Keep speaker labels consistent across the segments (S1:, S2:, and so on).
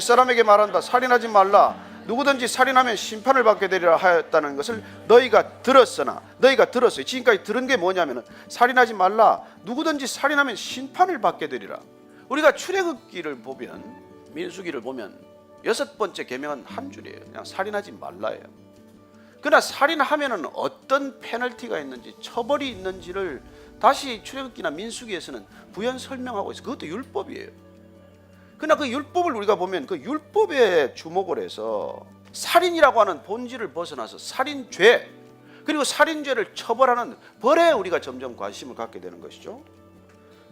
S1: 옛사람에게 말한다. 살인하지 말라. 누구든지 살인하면 심판을 받게 되리라 하였다는 것을 너희가 들었으나 너희가 들었어요. 지금까지 들은 게 뭐냐면은 살인하지 말라. 누구든지 살인하면 심판을 받게 되리라. 우리가 출애굽기를 보면 민수기를 보면 여섯 번째 계명은 한 줄이에요. 그냥 살인하지 말라예요. 그러나 살인하면은 어떤 페널티가 있는지 처벌이 있는지를 다시 출애굽기나 민수기에서는 부연 설명하고 있어요. 그것도 율법이에요. 그러나 그 율법을 우리가 보면 그 율법에 주목을 해서 살인이라고 하는 본질을 벗어나서 살인죄 그리고 살인죄를 처벌하는 벌에 우리가 점점 관심을 갖게 되는 것이죠.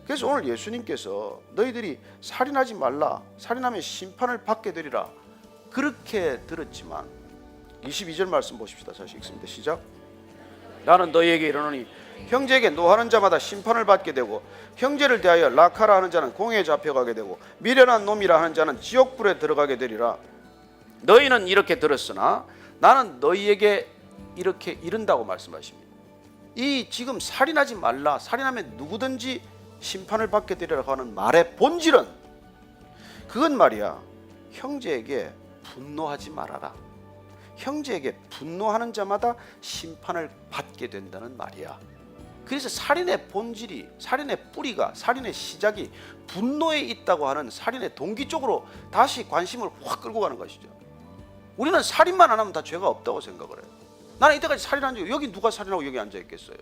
S1: 그래서 오늘 예수님께서 너희들이 살인하지 말라 살인하면 심판을 받게 되리라 그렇게 들었지만 22절 말씀 보십시다. 다시 읽습니다. 시작. 나는 너희에게 이르노니 형제에게 노하는 자마다 심판을 받게 되고 형제를 대하여 라카라 하는 자는 공에 잡혀가게 되고 미련한 놈이라 하는 자는 지옥불에 들어가게 되리라. 너희는 이렇게 들었으나 나는 너희에게 이렇게 이른다고 말씀하십니다. 이 지금 살인하지 말라. 살인하면 누구든지 심판을 받게 되리라고 하는 말의 본질은 그건 말이야. 형제에게 분노하지 말아라. 형제에게 분노하는 자마다 심판을 받게 된다는 말이야. 그래서 살인의 본질이 살인의 뿌리가 살인의 시작이 분노에 있다고 하는 살인의 동기 쪽으로 다시 관심을 확 끌고 가는 것이죠. 우리는 살인만 안 하면 다 죄가 없다고 생각을 해요. 나는 이때까지 살인한 적 여기 누가 살인하고 여기 앉아 있겠어요?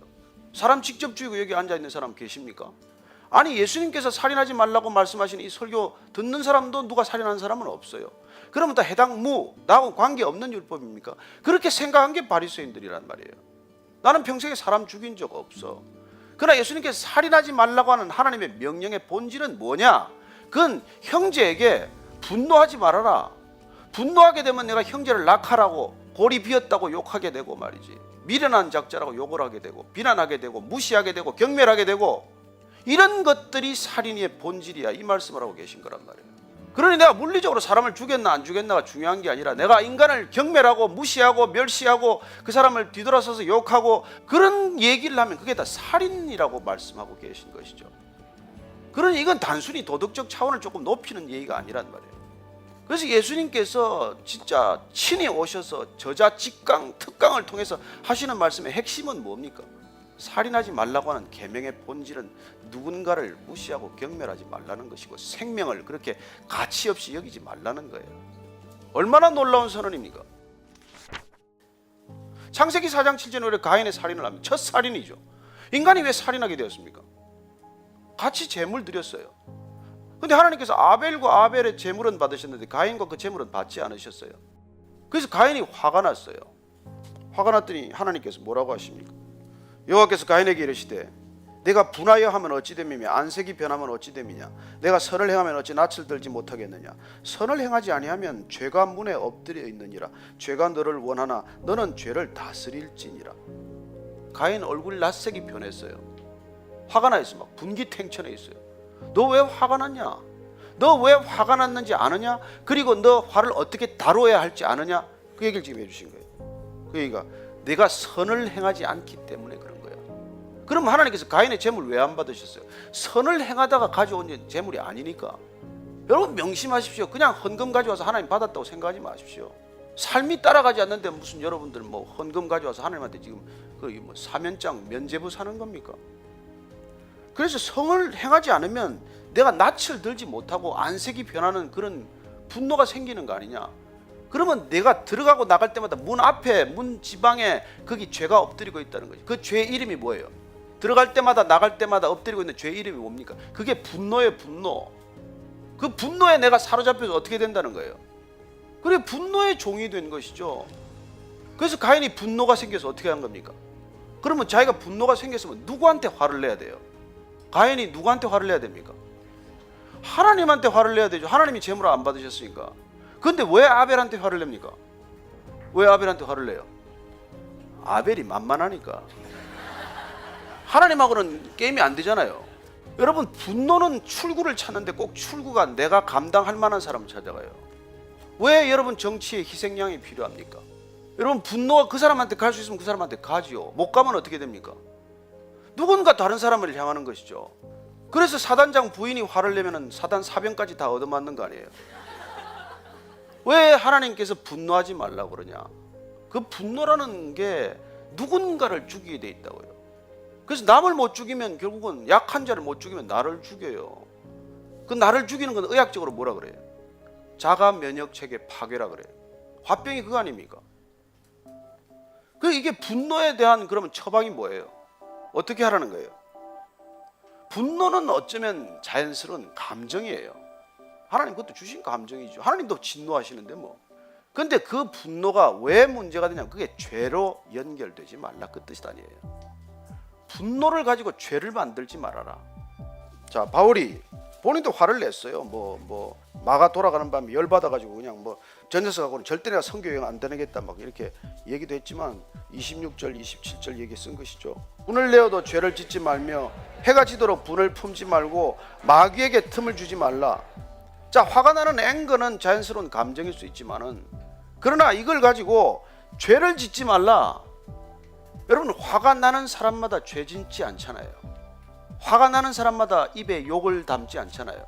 S1: 사람 직접 죽이고 여기 앉아 있는 사람 계십니까? 아니 예수님께서 살인하지 말라고 말씀하신 이 설교 듣는 사람도 누가 살인한 사람은 없어요. 그러면 다 해당 무 나하고 관계 없는 율법입니까? 그렇게 생각한 게 바리새인들이란 말이에요. 나는 평생에 사람 죽인 적 없어. 그러나 예수님께서 살인하지 말라고 하는 하나님의 명령의 본질은 뭐냐? 그건 형제에게 분노하지 말아라. 분노하게 되면 내가 형제를 낙하라고 골이 비었다고 욕하게 되고 말이지. 미련한 작자라고 욕을 하게 되고 비난하게 되고 무시하게 되고 경멸하게 되고 이런 것들이 살인의 본질이야. 이 말씀을 하고 계신 거란 말이에요. 그러니 내가 물리적으로 사람을 죽였나 안 죽였나가 중요한 게 아니라 내가 인간을 경멸하고 무시하고 멸시하고 그 사람을 뒤돌아서서 욕하고 그런 얘기를 하면 그게 다 살인이라고 말씀하고 계신 것이죠. 그러니 이건 단순히 도덕적 차원을 조금 높이는 얘기가 아니란 말이에요. 그래서 예수님께서 진짜 친히 오셔서 저자 직강 특강을 통해서 하시는 말씀의 핵심은 뭡니까? 살인하지 말라고 하는 계명의 본질은 누군가를 무시하고 경멸하지 말라는 것이고 생명을 그렇게 가치 없이 여기지 말라는 거예요. 얼마나 놀라운 선언입니까? 창세기 4장 7절에 왜 가인의 살인을 하면 첫 살인이죠. 인간이 왜 살인하게 되었습니까? 같이 재물 드렸어요. 근데 하나님께서 아벨과 아벨의 재물은 받으셨는데 가인과 그 재물은 받지 않으셨어요. 그래서 가인이 화가 났어요. 화가 났더니 하나님께서 뭐라고 하십니까? 여호와께서 가인에게 이르시되 내가 분하여 하면 어찌 됨이며 안색이 변하면 어찌 됨이냐? 내가 선을 행하면 어찌 낯을 들지 못하겠느냐? 선을 행하지 아니하면 죄가 문에 엎드려 있느니라. 죄가 너를 원하나 너는 죄를 다스릴지니라. 가인 얼굴 낯색이 변했어요. 화가 나 있어 막 분기탱천해 있어요 너 왜 화가 났냐? 너 왜 화가 났는지 아느냐? 그리고 너 화를 어떻게 다뤄야 할지 아느냐? 그 얘기를 지금 해주신 거예요. 그 얘기가 내가 선을 행하지 않기 때문에 그런. 그럼 하나님께서 가인의 재물 왜 안 받으셨어요? 선을 행하다가 가져온 재물이 아니니까. 여러분 명심하십시오. 그냥 헌금 가져와서 하나님 받았다고 생각하지 마십시오. 삶이 따라가지 않는데 무슨 여러분들 뭐 헌금 가져와서 하나님한테 지금 그뭐 사면장 면제부 사는 겁니까? 그래서 성을 행하지 않으면 내가 낯을 들지 못하고 안색이 변하는 그런 분노가 생기는 거 아니냐? 그러면 내가 들어가고 나갈 때마다 문 앞에 문 지방에 거기 죄가 엎드리고 있다는 거지. 그 죄 이름이 뭐예요? 들어갈 때마다 나갈 때마다 엎드리고 있는 죄 이름이 뭡니까? 그게 분노의 분노. 그 분노에 내가 사로잡혀서 어떻게 된다는 거예요? 그래 분노의 종이 된 것이죠. 그래서 가인이 분노가 생겨서 어떻게 한 겁니까? 그러면 자기가 분노가 생겼으면 누구한테 화를 내야 돼요? 가인이 누구한테 화를 내야 됩니까? 하나님한테 화를 내야 되죠. 하나님이 재물을 안 받으셨으니까. 근데 왜 아벨한테 화를 냅니까? 왜 아벨한테 화를 내요? 아벨이 만만하니까. 하나님하고는 게임이 안 되잖아요. 여러분 분노는 출구를 찾는데 꼭 출구가 내가 감당할 만한 사람을 찾아가요. 왜 여러분 정치에 희생양이 필요합니까? 여러분 분노가 그 사람한테 갈 수 있으면 그 사람한테 가지요. 못 가면 어떻게 됩니까? 누군가 다른 사람을 향하는 것이죠. 그래서 사단장 부인이 화를 내면은 사단 사병까지 다 얻어맞는 거 아니에요? 왜 하나님께서 분노하지 말라고 그러냐? 그 분노라는 게 누군가를 죽이게 돼 있다고요. 그래서 남을 못 죽이면 결국은 약한 자를 못 죽이면 나를 죽여요. 그 나를 죽이는 건 의학적으로 뭐라 그래요? 자가 면역 체계 파괴라 그래요. 화병이 그거 아닙니까? 그 이게 분노에 대한 그러면 처방이 뭐예요? 어떻게 하라는 거예요? 분노는 어쩌면 자연스러운 감정이에요. 하나님 그것도 주신 감정이죠. 하나님도 진노하시는데 뭐. 근데 그 분노가 왜 문제가 되냐면 그게 죄로 연결되지 말라 그 뜻이 아니에요. 분노를 가지고 죄를 만들지 말아라. 자, 바울이 본인도 화를 냈어요. 뭐 뭐 마가 돌아가는 밤에 열 받아 가지고 그냥 뭐 전에서 가고는 절대 내가 선교 여행 안 다니겠다 막 이렇게 얘기도 했지만 26절 27절 얘기 쓴 것이죠. 분을 내어도 죄를 짓지 말며 해가 지도록 분을 품지 말고 마귀에게 틈을 주지 말라. 자, 화가 나는 앵거는 자연스러운 감정일 수 있지만은 그러나 이걸 가지고 죄를 짓지 말라. 여러분 화가 나는 사람마다 죄 짓지 않잖아요. 화가 나는 사람마다 입에 욕을 담지 않잖아요.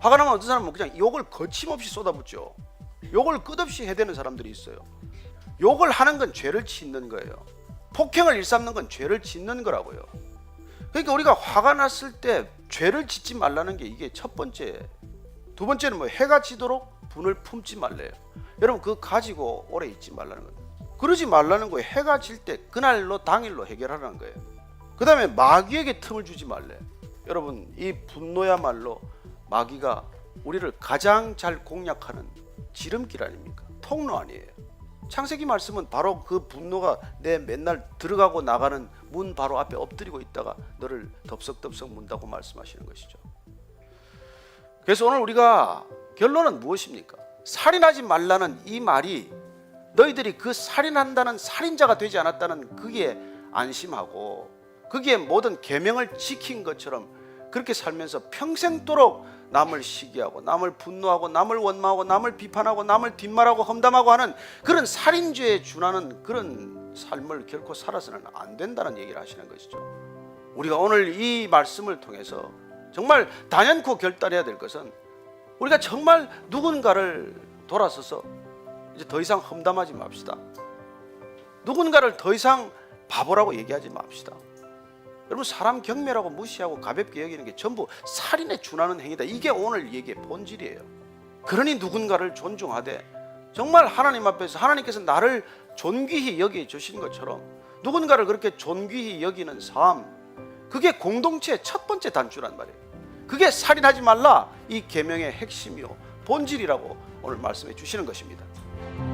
S1: 화가 나면 어떤 사람은 그냥 욕을 거침없이 쏟아붓죠. 욕을 끝없이 해대는 사람들이 있어요. 욕을 하는 건 죄를 짓는 거예요. 폭행을 일삼는 건 죄를 짓는 거라고요. 그러니까 우리가 화가 났을 때 죄를 짓지 말라는 게 이게 첫 번째. 두 번째는 뭐 해가 지도록 분을 품지 말래요. 여러분 그거 가지고 오래 있지 말라는 거예요. 그러지 말라는 거예요. 해가 질 때 그날로 당일로 해결하라는 거예요. 그 다음에 마귀에게 틈을 주지 말래. 여러분 이 분노야말로 마귀가 우리를 가장 잘 공략하는 지름길 아닙니까? 통로 아니에요. 창세기 말씀은 바로 그 분노가 내 맨날 들어가고 나가는 문 바로 앞에 엎드리고 있다가 너를 덥석덥석 문다고 말씀하시는 것이죠. 그래서 오늘 우리가 결론은 무엇입니까? 살인하지 말라는 이 말이 너희들이 그 살인한다는 살인자가 되지 않았다는 그게 안심하고 그게 모든 계명을 지킨 것처럼 그렇게 살면서 평생도록 남을 시기하고 남을 분노하고 남을 원망하고 남을 비판하고 남을 뒷말하고 험담하고 하는 그런 살인죄에 준하는 그런 삶을 결코 살아서는 안 된다는 얘기를 하시는 것이죠. 우리가 오늘 이 말씀을 통해서 정말 단연코 결단해야 될 것은 우리가 정말 누군가를 돌아서서 이제 더 이상 험담하지 맙시다. 누군가를 더 이상 바보라고 얘기하지 맙시다. 여러분 사람 경멸하고 무시하고 가볍게 여기는 게 전부 살인에 준하는 행위다. 이게 오늘 얘기의 본질이에요. 그러니 누군가를 존중하되 정말 하나님 앞에서 하나님께서 나를 존귀히 여겨 주신 것처럼 누군가를 그렇게 존귀히 여기는 삶 그게 공동체의 첫 번째 단추란 말이에요. 그게 살인하지 말라 이 계명의 핵심이요 본질이라고 오늘 말씀해 주시는 것입니다. 了。